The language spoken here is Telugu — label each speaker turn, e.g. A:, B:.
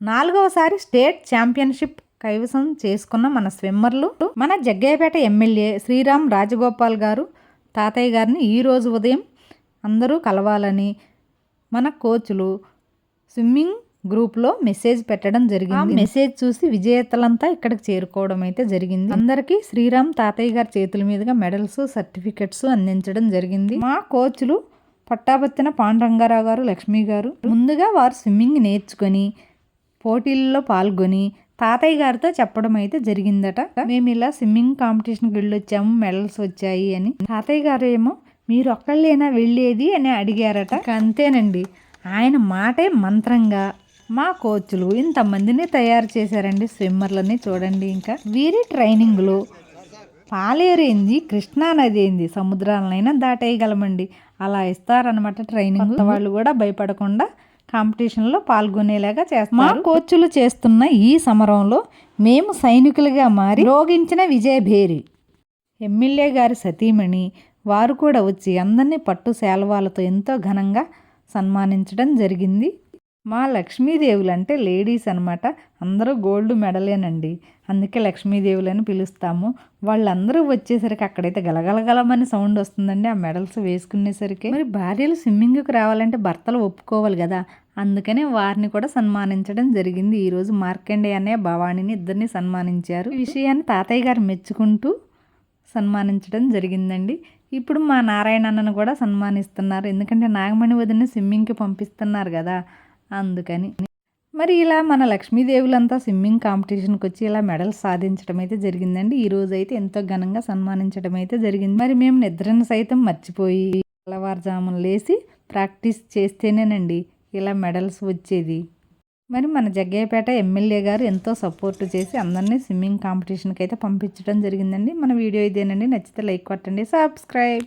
A: నాలుగవసారి స్టేట్ ఛాంపియన్షిప్ కైవసం చేసుకున్న మన స్విమ్మర్లు మన జగ్గయ్యపేట ఎమ్మెల్యే శ్రీరామ్ రాజగోపాల్ గారు తాతయ్య గారిని ఈరోజు ఉదయం అందరూ కలవాలని మన కోచ్లు స్విమ్మింగ్ గ్రూప్లో మెసేజ్ పెట్టడం జరిగింది. ఆ మెసేజ్ చూసి విజేతలంతా ఇక్కడికి చేరుకోవడం అయితే జరిగింది. అందరికీ శ్రీరామ్ తాతయ్య గారి చేతుల మీదుగా మెడల్స్ సర్టిఫికెట్స్ అందించడం జరిగింది. మా కోచ్లు పట్టాబత్తిన పాండరంగారావు గారు లక్ష్మి గారు ముందుగా వారు స్విమ్మింగ్ నేర్చుకొని పోటీల్లో పాల్గొని తాతయ్య గారితో చెప్పడం అయితే జరిగిందట. మేము ఇలా స్విమ్మింగ్ కాంపిటీషన్కి వెళ్ళొచ్చాము మెడల్స్ వచ్చాయి అని. తాతయ్య గారు ఏమో మీరు ఒక్కళ్ళేనా వెళ్ళేది అని అడిగారట. అంతేనండి. ఆయన మాటే మంత్రంగా మా కోచ్లు ఇంతమందిని తయారు చేశారండి స్విమ్మర్లని చూడండి ఇంకా. వీరి ట్రైనింగ్లో పాలేరు ఏంది కృష్ణా నది ఏంది సముద్రాలనైనా దాటేయగలమండి. అలా ఇస్తారనమాట ట్రైనింగ్. వాళ్ళు కూడా భయపడకుండా కాంపిటీషన్లో పాల్గొనేలాగా చేస్తారు. మా కోచ్లు చేస్తున్న ఈ సమరంలో మేము సైనికులుగా మారి రోగించిన విజయభేరి ఎమ్మెల్యే గారి సతీమణి వారు కూడా వచ్చి అందరినీ పట్టు శాల్వాలతో ఎంతో ఘనంగా సన్మానించడం జరిగింది. మా లక్ష్మీదేవులు అంటే లేడీస్ అనమాట అందరూ గోల్డ్ మెడలేనండి. అందుకే లక్ష్మీదేవులని పిలుస్తాము. వాళ్ళందరూ వచ్చేసరికి అక్కడైతే గలగలగలమని సౌండ్ వస్తుందండి. ఆ మెడల్స్ వేసుకునేసరికి. మరి భార్యలు స్విమ్మింగ్కి రావాలంటే భర్తలు ఒప్పుకోవాలి కదా. అందుకనే వారిని కూడా సన్మానించడం జరిగింది. ఈరోజు మార్కండే అనే భవానీని ఇద్దరిని సన్మానించారు. ఈ విషయాన్ని తాతయ్య గారు మెచ్చుకుంటూ సన్మానించడం జరిగిందండి. ఇప్పుడు మా నారాయణ అన్నను కూడా సన్మానిస్తున్నారు. ఎందుకంటే నాగమణి వదిలిని స్విమ్మింగ్కి పంపిస్తున్నారు కదా అందుకని. మరి ఇలా మన లక్ష్మీదేవులంతా స్విమ్మింగ్ కాంపిటీషన్కి వచ్చి ఇలా మెడల్స్ సాధించడం అయితే జరిగిందండి. ఈ రోజు అయితే ఎంతో ఘనంగా సన్మానించడం అయితే జరిగింది. మరి మేము నిద్రను సైతం మర్చిపోయి తెల్లవారుజామున లేచి ప్రాక్టీస్ చేస్తేనేనండి ఇలా మెడల్స్ వచ్చేది. మరి మన జగ్గయ్యపేట ఎమ్మెల్యే గారు ఎంతో సపోర్ట్ చేసి అందరినీ స్విమ్మింగ్ కాంపిటీషన్కి అయితే పంపించడం జరిగిందండి. మన వీడియో ఇదేనండి. నచ్చితే లైక్ కొట్టండి. సబ్స్క్రైబ్!